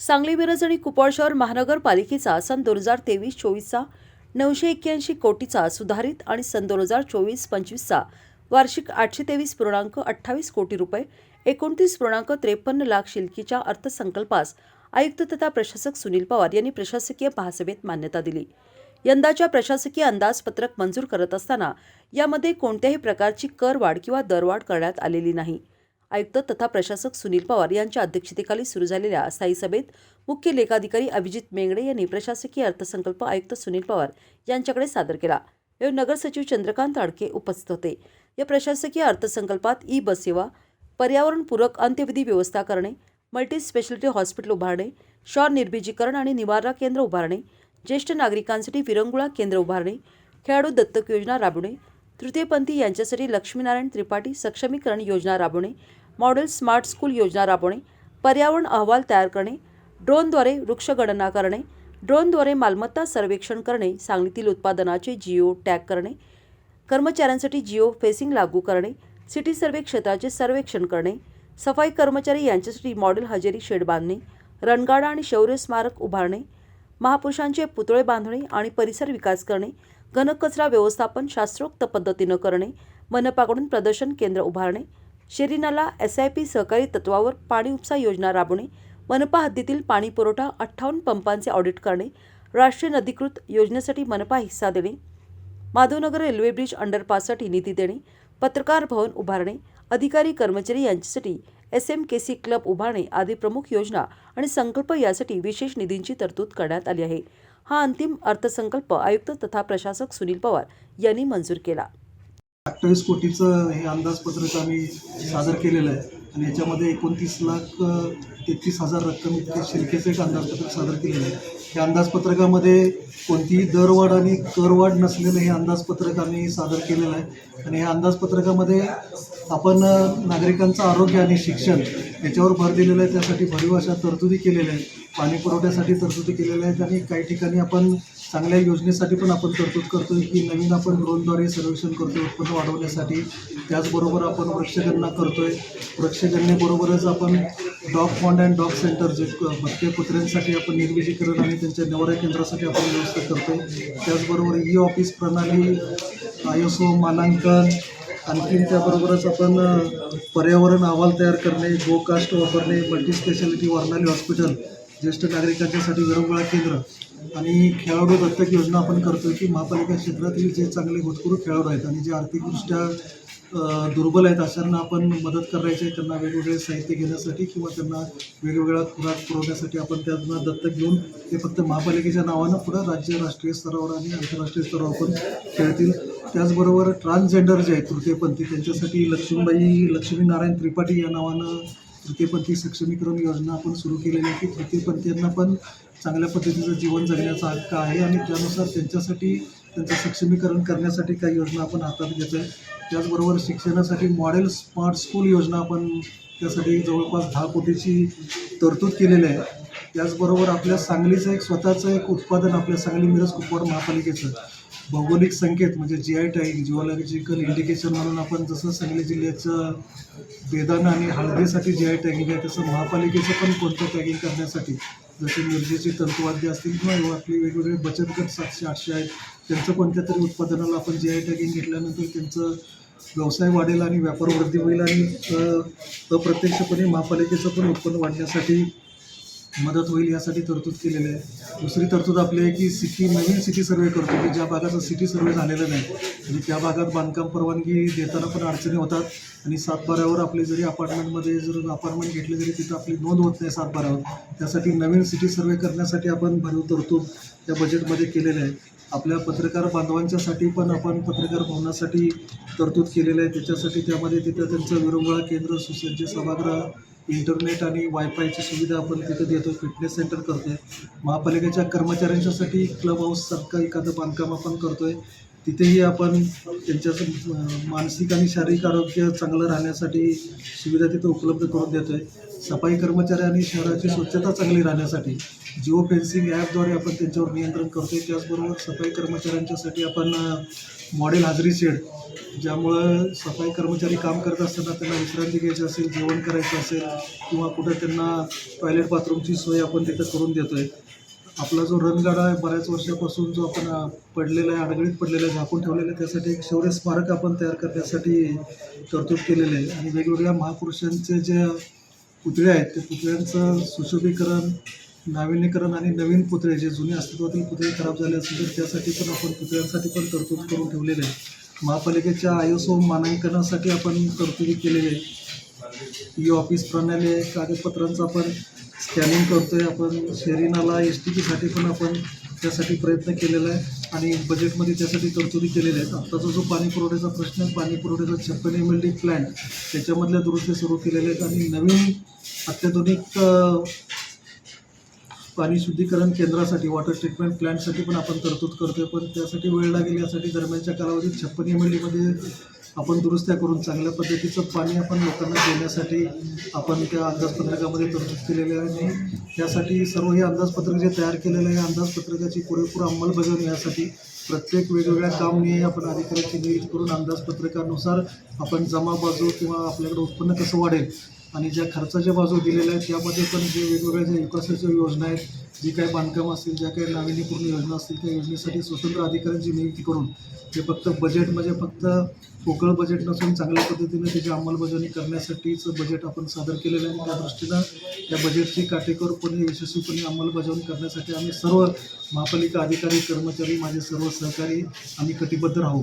सांगली मिरज आणि कुपवाड शहर महानगरपालिकेचा सन दोन हजार तेवीस चोवीसचा नऊशे एक्क्याऐंशी कोटीचा सुधारित आणि सन दोन हजार चोवीस पंचवीसचा वार्षिक आठशे तेवीस पूर्णांक अठ्ठावीस कोटी रुपये एकोणतीस पूर्णांक त्रेपन्न लाख शिल्कीच्या अर्थसंकल्पास आयुक्त तथा प्रशासक सुनील पवार यांनी प्रशासकीय महासभेत मान्यता दिली. यंदाच्या प्रशासकीय अंदाजपत्रक मंजूर करत असताना यामध्ये कोणत्याही प्रकारची करवाढ किंवा दरवाढ करण्यात आलेली नाही. आयुक्त तथा प्रशासक सुनील पवार यांच्या अध्यक्षतेखाली सुरू झालेल्या स्थायी सभेत मुख्य लेखाधिकारी अभिजित मेंगडे यांनी प्रशासकीय अर्थसंकल्प आयुक्त सुनील पवार यांच्याकडे सादर केला. यावेळी नगर सचिव चंद्रकांत आडके उपस्थित होते. या प्रशासकीय अर्थसंकल्पात ई बस सेवा पर्यावरणपूरक अंत्यविधी व्यवस्था करणे मल्टी स्पेशालिटी हॉस्पिटल उभारणे शॉर निर्बीजीकरण आणि निवारा केंद्र उभारणे ज्येष्ठ नागरिकांसाठी विरंगुळा केंद्र उभारणे खेळाडू दत्तक योजना राबवणे तृतीयपंथी यांच्यासाठी लक्ष्मीनारायण त्रिपाठी सक्षमीकरण योजना राबवणे मॉडेल स्मार्ट स्कूल योजना राबवणे पर्यावरण अहवाल तयार करणे ड्रोनद्वारे वृक्षगणना करणे ड्रोनद्वारे मालमत्ता सर्वेक्षण करणे सांगलीतील उत्पादनाचे जिओ टॅग करणे कर्मचाऱ्यांसाठी जिओ फेसिंग लागू करणे सिटी सर्वे क्षेत्राचे सर्वेक्षण करणे सफाई कर्मचारी यांच्यासाठी मॉडेल हजेरी शेड बांधणे रणगाडा आणि शौर्य स्मारक उभारणे महापुरुषांचे पुतळे बांधणे आणि परिसर विकास करणे घनकचरा व्यवस्थापन शास्त्रोक्त पद्धतीनं करणे मनपाकडून प्रदर्शन केंद्र उभारणे शेरीनाला एस आय पी सहकारी तत्वावर पाणी उपसा योजना राबवणे मनपा हद्दीतील पाणी पुरवठा अठ्ठावन्न पंपांचे ऑडिट करणे राष्ट्रीय नदीकृत योजनेसाठी मनपा हिस्सा देणे माधवनगर रेल्वे ब्रिज अंडरपाससाठी निधी देणे पत्रकार भवन उभारणे अधिकारी कर्मचारी यांच्यासाठी S M K C club उभारणे आदी प्रमुख योजना आणि संकल्प यासाठी विशेष निधींची तरतूद करण्यात आली आहे. हा अंतिम अर्थसंकल्प आयुक्त तथा प्रशासक सुनील पवार यांनी मंजूर केला. अठ्ठावीस कोटीचं हे अंदाजपत्रक आम्ही सादर केलेलं आहे. आणि याच्यामध्ये एकोणतीस लाख तेहतीस हजार रक्कम इतके शिरकेचं एक अंदाजपत्रक सादर केलेलं आहे. या अंदाजपत्रकामध्ये कोणतीही दरवाढ आणि करवाढ नसलेलं हे अंदाजपत्रक आम्ही सादर केलेलं आहे. आणि या अंदाजपत्रकामध्ये आपण नागरिकांचं आरोग्य आणि शिक्षण याच्यावर भर दिलेला आहे. त्यासाठी भरीव अशा तरतुदी केलेल्या आहेत. पाणी पुरवठ्यासाठी तरतुदी केलेल्या आहेत. आणि काही ठिकाणी आपण चांगल्या योजनेसाठी पण आपण तरतूद करतोय की नवीन आपण ड्रोनद्वारे सर्वेक्षण आहे उत्पन्न वाढवण्यासाठी. त्याचबरोबर आपण वृक्षगणना करतो आहे वृक्षगणनेबरोबरच आपण dog pound and dog centre जे क- भटक्या कुत्र्यांसाठी आपण निर्विजीकरण आणि त्यांच्या निवारा केंद्रासाठी आपण व्यवस्था आहे त्याचबरोबर ई ऑफिस प्रणाली आय एस ओ मानांकन आणखीन त्याबरोबरच आपण पर्यावरण अहवाल तयार करणे गोकास्ट वापरणे मल्टी स्पेशालिटी वारणाली हॉस्पिटल ज्येष्ठ नागरिकांच्यासाठी विरंगुळा केंद्र आणि खेळाडू दत्तक योजना आपण करतोय की महापालिका क्षेत्रातील जे चांगले होतकरू खेळाडू आहेत आणि जे आर्थिकदृष्ट्या दुर्बल आहेत अशांना आपण मदत करायची आहे त्यांना वेगवेगळे साहित्य घेण्यासाठी किंवा त्यांना वेगवेगळ्या खुराक पुरवण्यासाठी आपण त्यांना दत्तक घेऊन ते फक्त महापालिकेच्या नावानं पुढं राज्य राष्ट्रीय स्तरावर आणि आंतरराष्ट्रीय स्तरावर पण खेळतील. त्याचबरोबर ट्रान्सजेंडर जे आहेत तृतीयपंथी त्यांच्यासाठी लक्ष्मीबाई लक्ष्मीनारायण त्रिपाठी या नावानं तृतीयपंथी सक्षमीकरण योजना आपण सुरू केलेली आहे. की तृतीयपंथीयांना पण चांगल्या पद्धतीचं जीवन जगण्याचा हक्क आहे आणि त्यानुसार त्यांच्यासाठी त्यांचं सक्षमीकरण करण्यासाठी काही योजना आपण हातात घेतो आहे त्याचबरोबर शिक्षणासाठी मॉडेल स्मार्ट स्कूल योजना आपण त्यासाठी जवळपास दहा कोटीची तरतूद केलेली आहे. त्याचबरोबर आपल्या सांगलीचं एक स्वतःचं एक उत्पादन आपल्या सांगली मिरज कुपवाड महापालिकेचं भौगोलिक संकेत म्हणजे G I tagging geological indication म्हणून आपण जसं सांगली जिल्ह्याचं बेदाना आणि हळदीसाठी जी आय टॅगिंग आहे तसं महापालिकेचं पण कोणतं टॅगिंग करण्यासाठी जसे मिरजेची तंतुवाद्य असतील किंवा आपली वेगवेगळे बचत गट सातशे आठशे आहेत त्यांचं कोणत्या तरी उत्पादनाला आपण जी आय टॅगिंग घेतल्यानंतर त्यांचं व्यवसाय वाढेल आणि व्यापार वृद्धी होईल आणि अप्रत्यक्षपणे महापालिकेचं पण उत्पन्न वाढण्यासाठी मदत होईल यासाठी तरतूद केलेली आहे. दुसरी तरतूद आपली आहे की सिटी नवीन सिटी सर्वे करतो की ज्या भागाचा सिटी सर्वे झालेला नाही म्हणजे त्या भागात बांधकाम परवानगी देताना पण अडचणी होतात आणि सातबाऱ्यावर आपले जरी अपार्टमेंटमध्ये जर अपार्टमेंट घेतले तरी तिथं आपली नोंद होत नाही सातबाऱ्यावर. त्यासाठी नवीन सिटी सर्वे करण्यासाठी आपण भरीव तरतूद त्या बजेटमध्ये केलेलं आहे. आपल्या पत्रकार बांधवांच्यासाठी पण आपण पत्रकार भवनासाठी तरतूद केलेलं आहे. त्याच्यासाठी त्यामध्ये तिथं त्यांचं विरंगुळा केंद्र सुसज्ज सभागृह इंटरनेट आणि वायफायची सुविधा आपण तिथं देतो फिटनेस सेंटर करतो आहे महापालिकेच्या कर्मचाऱ्यांच्यासाठी क्लब हाऊससारखं एखादं बांधकाम आपण आहे तिथेही आपण त्यांच्या मानसिक आणि शारीरिक आरोग्य चांगलं राहण्यासाठी सुविधा तिथं उपलब्ध करून देतो आहे सफाई कर्मचारी आणि शहराची स्वच्छता चांगली राहण्यासाठी जिओ फेन्सिंग ॲपद्वारे आपण त्यांच्यावर नियंत्रण करतो आहे त्याचबरोबर सफाई कर्मचाऱ्यांच्यासाठी आपण मॉडेल हाजरी शेड ज्यामुळं सफाई कर्मचारी काम करत असताना त्यांना विश्रांती घ्यायची असेल जेवण करायचं असेल किंवा कुठं त्यांना टॉयलेट बाथरूमची सोय आपण तिथं करून देतो आहे आपला जो रणगाडा आहे बऱ्याच वर्षापासून जो आपण पडलेला आहे अडगळीत पडलेला आहे झाकून ठेवलेला आहे त्यासाठी एक शौर्य स्मारक आपण तयार करण्यासाठी तरतूद केलेलं आहे. आणि वेगवेगळ्या महापुरुषांचे जे पुतळे आहेत ते पुतळ्यांचं सुशोभीकरण नाविन्यकरण आणि नवीन पुतळे जे जुने अस्तित्वातील पुतळे खराब झाले असतील तर त्यासाठी पण आपण पुतळ्यांसाठी पण तरतूद करून ठेवलेले आहे. महापालिकेच्या आयएसओ मानांकनासाठी आपण तरतुदी केलेली आहे. ई ऑफिस प्रणाली आहे कागदपत्रांचं आपण स्कॅनिंग आहे आपण शेरिनाला एस टी पीसाठी पण आपण त्यासाठी प्रयत्न केलेला आहे आणि बजेटमध्ये त्यासाठी तरतुदी केलेल्या आहेत. आत्ताचा जो पाणी पुरवठ्याचा प्रश्न आहे पाणी पुरवठ्याचा छप्पन एम एल डी प्लॅन त्याच्यामधल्या दुरुस्ती सुरू केलेल्या आहेत आणि नवीन अत्याधुनिक पाणी शुद्धीकरण केंद्रासाठी वॉटर ट्रीटमेंट प्लॅन्टसाठी पण आपण तरतूद आहे पण त्यासाठी वेळ लागेल यासाठी दरम्यानच्या कालावधीत छप्पन एम एल डीमध्ये आपण दुरुस्त्या करून चांगल्या पद्धतीचं पाणी आपण लोकांना देण्यासाठी आपण त्या अंदाजपत्रकामध्ये तरतूद केलेली आहे आणि त्यासाठी सर्व हे अंदाजपत्रक जे तयार केलेलं आहे अंदाजपत्रकाची पुरेपूर अंमलबजावणी यासाठी प्रत्येक वेगवेगळ्या कामने आपण अधिकाऱ्याची नियुक्ती करून अंदाजपत्रकानुसार आपण जमा बाजू किंवा आपल्याकडे उत्पन्न कसं वाढेल आणि ज्या खर्चाच्या बाजू दिलेल्या आहेत त्यामध्ये पण जे वेगवेगळ्या ज्या विकासाच्या योजना आहेत जी काही बांधकाम असतील ज्या काही नाविन्यपूर्ण योजना असतील त्या योजनेसाठी स्वतंत्र अधिकाऱ्यांची नियुक्ती करून ते फक्त बजेट म्हणजे फक्त पोकळ बजेट नसून चांगल्या पद्धतीने त्याची अंमलबजावणी करण्यासाठीच बजेट आपण सादर केलेलं आहे. त्या दृष्टीनं त्या बजेटची काटेकोरपणे यशस्वीपणे अंमलबजावणी करण्यासाठी आम्ही सर्व महापालिका अधिकारी कर्मचारी माझे सर्व सहकारी आम्ही कटिबद्ध राहू.